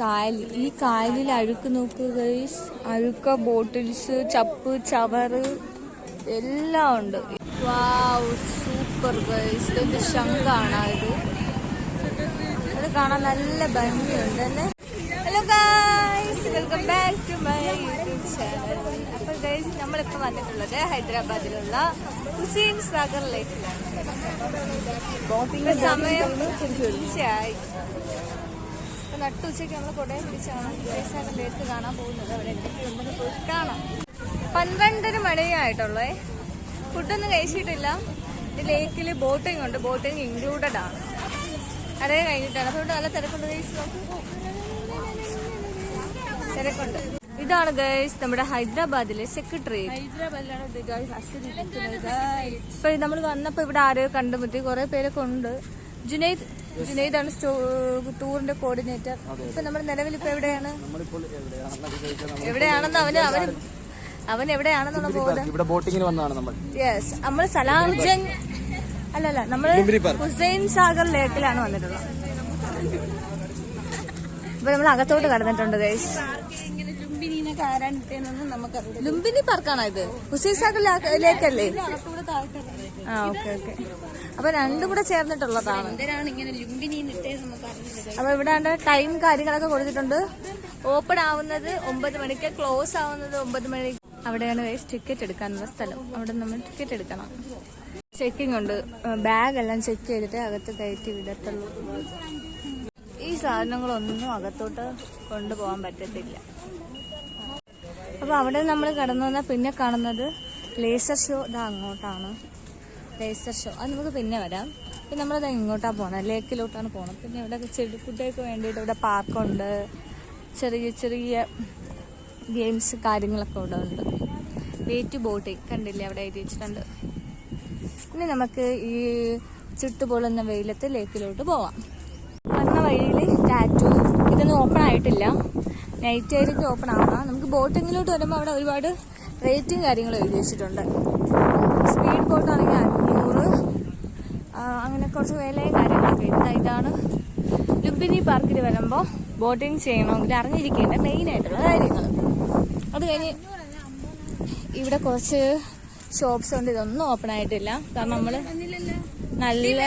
കായൽ ഈ കായലിൽ അഴുക്ക് നോക്കുക അഴുക്ക ബോട്ടിൽസ് ചപ്പ് ചവറ് എല്ലാം ഉണ്ട്. വാവ് സൂപ്പർ ഗൈസ് ഇതിന്റെ ശങ്കാണ് ഇത്? അത് കാണാൻ നല്ല ഭംഗിയുണ്ട് അല്ലേ? Hello guys welcome back to my YouTube channel അപ്പോൾ ഗൈസ് നമ്മളിപ്പോൾ വന്നിട്ടുള്ളത് ഹൈദരാബാദിലുള്ള ഹുസൈൻ സാഗർ ലേക്കിലാണ് സമയം ഉച്ചയായി. ഇപ്പൊ നട്ടുച്ചയ്ക്ക് നമ്മൾ കൊടയം പിടിച്ചാണ് ഹുസൈൻ സാഗർ ലേക്ക് കാണാൻ പോകുന്നത്. അവിടെ പോയി കാണാം. പന്ത്രണ്ടര മണിയായിട്ടുള്ളേ. ഫുഡൊന്നും കഴിച്ചിട്ടില്ല. ലേക്കിൽ ബോട്ടിംഗ് ഉണ്ട്. ബോട്ടിംഗ് ഇൻക്ലൂഡഡ് ആണ്. അതേ കഴിഞ്ഞിട്ടാണ്. അതുകൊണ്ട് നല്ല തിരക്കുണ്ട് ഗൈസ് തിരക്കുണ്ട്. ഇതാണ് ഗൈസ് നമ്മുടെ ഹൈദരാബാദിലെ സെക്രട്ടറി ഇപ്പൊ നമ്മൾ വന്നപ്പോ ഇവിടെ ആരെയോ കണ്ടുമുട്ടി. കുറെ പേരൊക്കെ ഉണ്ട്. ജുനൈദ് ജുനൈദാണ് ടൂറിന്റെ കോർഡിനേറ്റർ. ഇപ്പൊ നമ്മുടെ നിലവിൽ ഇപ്പൊ എവിടെയാണ്? എവിടെയാണെന്ന് അവന് അവന് അവൻ എവിടെയാണെന്നുള്ള ബോധം. ഇവിടെ ബോട്ടിങ്ങിന് വന്നതാണ് നമ്മൾ. യെസ് നമ്മൾ സലാംജംഗ് അല്ലല്ല നമ്മൾ ഹുസൈൻ സാഗർ ലേക്കിലാണ് വന്നിട്ടുള്ളത്. ഇപ്പൊ നമ്മൾ അകത്തോട്ട് കടന്നിട്ടുണ്ട് ഗൈസ് ലുംബിനി പാർക്കാണോ ഇത്? ഹുസൈൻ സാഗർ ലാ- ലേക്കല്ലേ? ആ ഓക്കെ ഓക്കെ. അപ്പൊ രണ്ടും കൂടെ ചേർന്നിട്ടുള്ളതാണ്. അപ്പൊ ഇവിടെ ടൈം കാര്യങ്ങളൊക്കെ കൊടുത്തിട്ടുണ്ട്. ഓപ്പൺ ആവുന്നത് ഒമ്പത് മണിക്ക് ക്ലോസ് ആവുന്നത് ഒമ്പത് മണി അവിടെയാണ് വേസ് ടിക്കറ്റ് എടുക്കാനുള്ള സ്ഥലം. അവിടെ നമ്മൾ ടിക്കറ്റ് എടുക്കണം. ചെക്കിംഗ് ഉണ്ട്. ബാഗ് എല്ലാം ചെക്ക് ചെയ്തിട്ട് അകത്ത് കയറ്റി വിടത്തുള്ളൂ. ഈ സാധനങ്ങളൊന്നും അകത്തോട്ട് കൊണ്ടുപോകാൻ പറ്റത്തില്ല. അപ്പൊ അവിടെ നമ്മൾ കടന്നു വന്നാൽ പിന്നെ കാണുന്നത് ലേസർ ഷോ ഇതാ അങ്ങോട്ടാണ്. ലേസർ ഷോ അത് നമുക്ക് പിന്നെ വരാം. പിന്നെ നമ്മളത് ഇങ്ങോട്ടാണ് പോകണം ലേക്കിലോട്ടാണ് പോകണം പിന്നെ ഇവിടെ ചെടി കുട്ടികൾക്ക് വേണ്ടിയിട്ട് ഇവിടെ പാർക്കുണ്ട് ചെറിയ ചെറിയ ഗെയിംസ് കാര്യങ്ങളൊക്കെ ഇവിടെ ഉണ്ട്. വേറ്റ് ബോട്ടി കണ്ടില്ലേ അവിടെ എഴുതി വെച്ചിട്ടുണ്ട്. ഇനി നമുക്ക് ഈ ചുട്ടുപൊള്ളുന്ന വെയിലത്ത് ലേക്കിലോട്ട് പോവാം. വന്ന വഴിയിൽ ടാറ്റു ഇതൊന്നും ഓപ്പൺ ആയിട്ടില്ല. നൈറ്റ് ആയിരിക്കും ഓപ്പൺ ആവണം. നമുക്ക് ബോട്ടിങ്ങിലോട്ട് വരുമ്പോൾ അവിടെ ഒരുപാട് റേറ്റും കാര്യങ്ങളും എഴുതി വെച്ചിട്ടുണ്ട്. സ്പീഡ് ബോട്ട് ആണെങ്കിൽ അഞ്ഞൂറ്. അങ്ങനെ കുറച്ച് വിലയും കാര്യങ്ങളൊക്കെ ഉണ്ട്. ഇതാണ് ലുബിനി പാർക്കിൽ വരുമ്പോൾ ബോട്ടിങ് ചെയ്യണമെങ്കിൽ അറിഞ്ഞിരിക്കേണ്ട മെയിൻ ആയിട്ടുള്ള കാര്യങ്ങൾ. അത് കഴിഞ്ഞ് ഇവിടെ കുറച്ച് ഷോപ്സ് ഉണ്ട്. ഇതൊന്നും ഓപ്പൺ ആയിട്ടില്ല. കാരണം നമ്മൾ നല്ല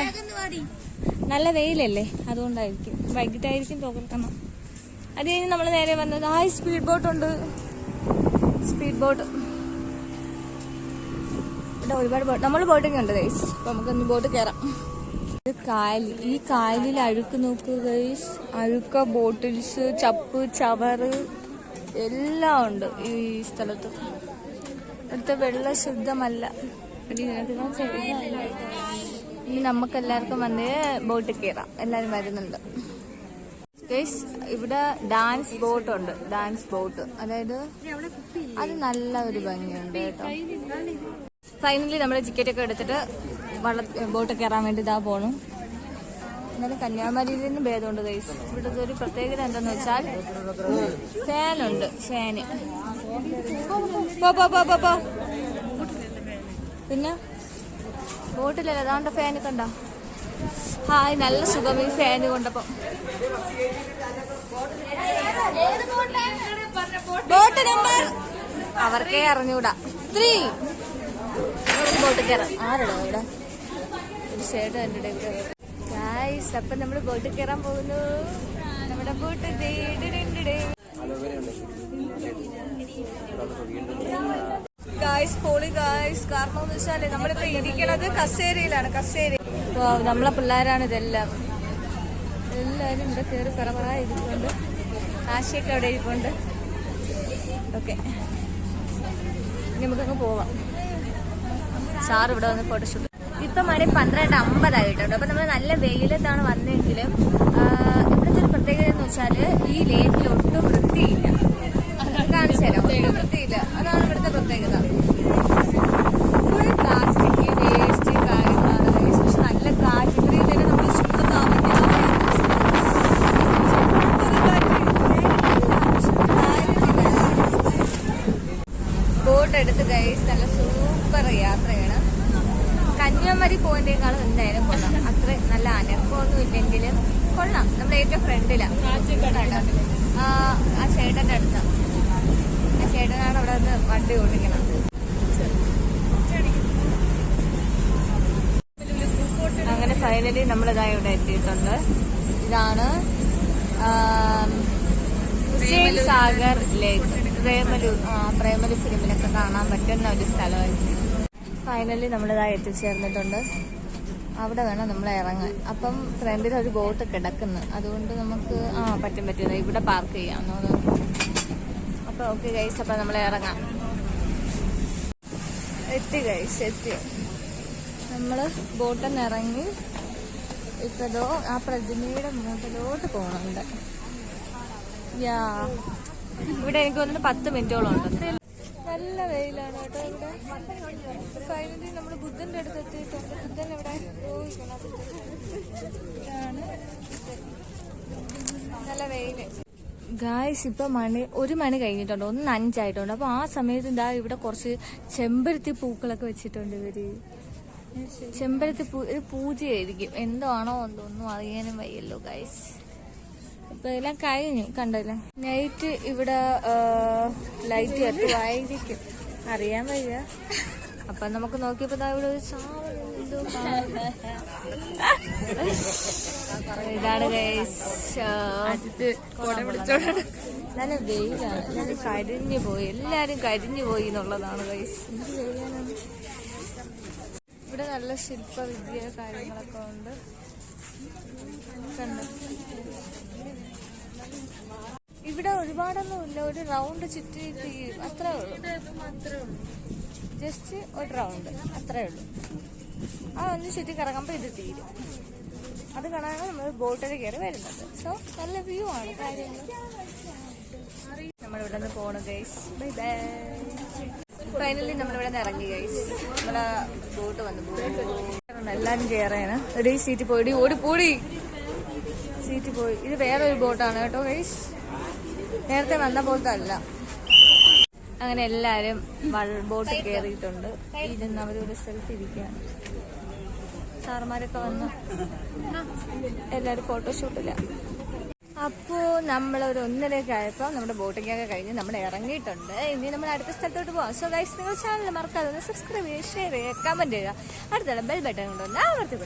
നല്ല വെയിലല്ലേ? അതുകൊണ്ടായിരിക്കും. വൈകിട്ടായിരിക്കും തുറക്കണം അത് കഴിഞ്ഞ് നമ്മൾ നേരെ വന്നത് ആ സ്പീഡ് ബോട്ട് ഉണ്ട്. സ്പീഡ് ബോട്ട് ഇവിടെ ഒരുപാട് ബോട്ട് നമ്മൾ ബോട്ടിങ് ഉണ്ട് ഗൈസ് അപ്പൊ നമുക്കൊന്ന് ബോട്ട് കയറാം. ഇത് കായൽ ഈ കായലിൽ അഴുക്ക് നോക്കുക ഗൈസ് അഴുക്ക ബോട്ടിൽസ് ചപ്പ് ചവറ് എല്ലാം ഉണ്ട് ഈ സ്ഥലത്ത്. ഇവിടുത്തെ വെള്ളം ശുദ്ധമല്ല. ഇനി നമുക്ക് എല്ലാവർക്കും വന്ന് ബോട്ട് കയറാം. എല്ലാവരും വരുന്നുണ്ട്. ഇവിടെ ഡാൻസ് ബോട്ട് ഉണ്ട്. Dance boat. അതായത് അത് നല്ല ഒരു ഭംഗിയുണ്ട് കേട്ടോ. ഫൈനലി നമ്മൾ ടിക്കറ്റ് ഒക്കെ എടുത്തിട്ട് വള്ള ബോട്ട് കയറാൻ വേണ്ടി ഇതാ പോണു. എന്നാലും കന്യാകുമാരിയിൽ നിന്ന് ഭേദമുണ്ട് ഗൈസ് ഇവിടുത്തെ ഒരു പ്രത്യേകത എന്താന്ന് വെച്ചാൽ ഫാനുണ്ട് ഫാന് പിന്നെ ബോട്ടിലല്ല അതാണ്ട് ഫാന് കണ്ട. ഹായ് നല്ല സുഖം. ഈ ഫാന് കൊണ്ടപ്പോ. ബോട്ട് നമ്പർ അവർക്കേ അറിഞ്ഞൂടാ. ത്രീ ബോട്ട് കയറാം ആരടോ ഇവിടെ ഒരു ഷേഡ് എന്റെ ഗായ്സ് അപ്പൊ നമ്മൾ ബോട്ട് കയറാൻ പോകുന്നു. നമ്മുടെ ബോട്ട് ഡേ ഡേ ഗായ്സ് പോളി ഗായ്സ് കാരണം എന്ന് വെച്ചാൽ നമ്മളിപ്പോ ഇരിക്കണത് കസേരയിലാണ്. കസേര നമ്മളെ പിള്ളേരാണ് ഇതെല്ലാം. എല്ലാവരും ഇവിടെ കയറി പറ ഇരിപ്പുണ്ട്. ആശയൊക്കെ അവിടെ ഇരിപ്പുണ്ട്. ഓക്കെ. നമുക്കങ്ങ് പോവാം. സാർ ഇവിടെ വന്ന് ഫോട്ടോഷൂട്ട് ഇപ്പം മണി പന്ത്രണ്ട് അമ്പതായിട്ടുണ്ട്. അപ്പം നമ്മൾ നല്ല വെയിലത്താണ് വന്നെങ്കിലും ആ, ഇവിടുത്തെ ഒരു പ്രത്യേകത എന്ന് വെച്ചാൽ ഈ ലേക്കിൽ ഒട്ടും വൃത്തിയില്ല. കാണിച്ചു തരാം. ഒട്ടും വൃത്തിയില്ല. ഫോട്ടോ എടുത്ത് ഗൈസ് നല്ല സൂപ്പർ യാത്രയാണ്. കന്യാകുമാരി പോയിന്റേക്കാളും എന്തായാലും കൊള്ളാം. അത്ര നല്ല അനക്കമൊന്നും ഇല്ലെങ്കിലും കൊള്ളാം. നമ്മുടെ ഏറ്റവും ഫ്രണ്ടിലാണ് ആ ചേട്ടന്റെ അടുത്ത. ആ ചേട്ടനാണ് അവിടെ നിന്ന് വണ്ടി ഓടിക്കണം അങ്ങനെ ഫൈനലി നമ്മൾ ഇതായി ഇവിടെ എത്തിയിട്ടുണ്ട്. ഇതാണ് ഹുസൈൻ സാഗർ ലേക്ക്. പ്രേമലു പ്രേമലു ഫിലിമിലൊക്കെ കാണാൻ പറ്റുന്ന ഒരു സ്ഥലമായിരുന്നു. ഫൈനലി നമ്മളിതാ എത്തിച്ചേർന്നിട്ടുണ്ട്. അവിടെ വേണം നമ്മൾ ഇറങ്ങാൻ. അപ്പം ഫ്രണ്ടിൽ ഒരു ബോട്ട് കിടക്കുന്നു. അതുകൊണ്ട് നമുക്ക് ആ പറ്റും പറ്റില്ല ഇവിടെ പാർക്ക് ചെയ്യാം അപ്പൊ ഓക്കെ ഗൈസ് അപ്പൊ നമ്മൾ ഇറങ്ങാം. എത്തി ഗൈസ് എത്തി. നമ്മൾ ബോട്ടിൽ നിന്ന് ഇറങ്ങി ഇപ്പതോ ആ പ്രതിമയുടെ മുകളിലോട്ട് പോകണുണ്ട് യാ. ഇവിടെ എനിക്ക് തോന്നുന്നു പത്ത് മിനിറ്റോളം ഉണ്ട്. നല്ല വെയിലാണ് കേട്ടോ ഇവിടെ. ഫൈനലി നമ്മൾ ബുദ്ധന്റെ അടുത്ത് എത്തിയിട്ടുണ്ട്. ബുദ്ധൻ ഇവിടെ ഇതാണ്. നല്ല വെയിൽ. ഗായ്സ് ഇപ്പൊ മണി ഒരു മണി കഴിഞ്ഞിട്ടുണ്ട്. ഒന്ന് അഞ്ചായിട്ടുണ്ട് അപ്പൊ ആ സമയത്ത് ഇതാ ഇവിടെ കുറച്ച് ചെമ്പരത്തി പൂക്കളൊക്കെ വെച്ചിട്ടുണ്ട് ഇവർ. ചെമ്പരത്തി പൂ ഇത് പൂജയായിരിക്കും. എന്തോ ആണോ എന്തോ ഒന്നും അറിയാനും വയ്യല്ലോ ഗായ്സ് എല്ലാം കഴിഞ്ഞു കണ്ടല്ലേ? നൈറ്റ് ഇവിടെ ലൈറ്റ് കത്തുമായിരിക്കും അറിയാൻ വയ്യ. അപ്പൊ നമുക്ക് നോക്കിയപ്പോ ദാ ഇവിടെ ഒരു. ഇതാണ് നല്ല വെയിലാണ് കരിഞ്ഞു പോയി. എല്ലാരും കരിഞ്ഞു പോയി എന്നുള്ളതാണ് ഗൈസ് ഇവിടെ നല്ല ശില്പവിദ്യ കാര്യങ്ങളൊക്കെ ഉണ്ട്. കണ്ടോ ഇവിടെ ഒരുപാടൊന്നും ഇല്ല ഒരു റൗണ്ട് ചുറ്റി തീരും അത്രേ ഉള്ളൂ. ജസ്റ്റ് ഒരു റൗണ്ട് അത്രേ ഉള്ളൂ. ആ ഒന്ന് ചുറ്റി കറങ്ങുമ്പോൾ ഇത് തീരും. അത് കാണാനാണ് നമ്മൾ ബോട്ടിൽ കയറി വരുന്നത്. സോ നല്ല വ്യൂ ആണ് കാര്യങ്ങൾ നമ്മളിവിടെ നിന്ന് പോണു ഗൈസ് ബൈ ബൈ ഫൈനലി നമ്മളിവിടെ നിന്ന് ഇറങ്ങി ഗൈസ് നമ്മളെ ബോട്ട് വന്നു എല്ലാരും കയറാണ് എടീ സീറ്റ് പോയി. ഓടി പോടി. സീറ്റ് പോയി. ഇത് വേറെ ഒരു ബോട്ടാണ് കേട്ടോ ഗൈസ് നേരത്തെ വന്ന പോലത്തെ അല്ല. അങ്ങനെ എല്ലാരും ബോട്ട് കയറിയിട്ടുണ്ട് ഇരുന്ന് അവരൊരു സ്ഥലത്ത് ഇരിക്കുകയാണ്. സാറുമാരൊക്കെ വന്ന് എല്ലാരും ഫോട്ടോഷൂട്ടില്ല അപ്പോ നമ്മളൊരു ഒന്നരയൊക്കെ ആയപ്പോ നമ്മുടെ ബോട്ടിങ്ങൊക്കെ കഴിഞ്ഞ് നമ്മൾ ഇറങ്ങിയിട്ടുണ്ട്. ഇനി നമ്മൾ അടുത്ത സ്ഥലത്തോട്ട് പോവാം. സോ ഗൈസ് നിങ്ങൾ ചാനൽ മറക്കാതെ സബ്സ്ക്രൈബ് ചെയ്യുക ഷെയർ ചെയ്യുക കമന്റ് ചെയ്യുക. അടുത്തുള്ള ബെൽ ബട്ടൺ കൊണ്ടുവന്ന് ആവർത്തി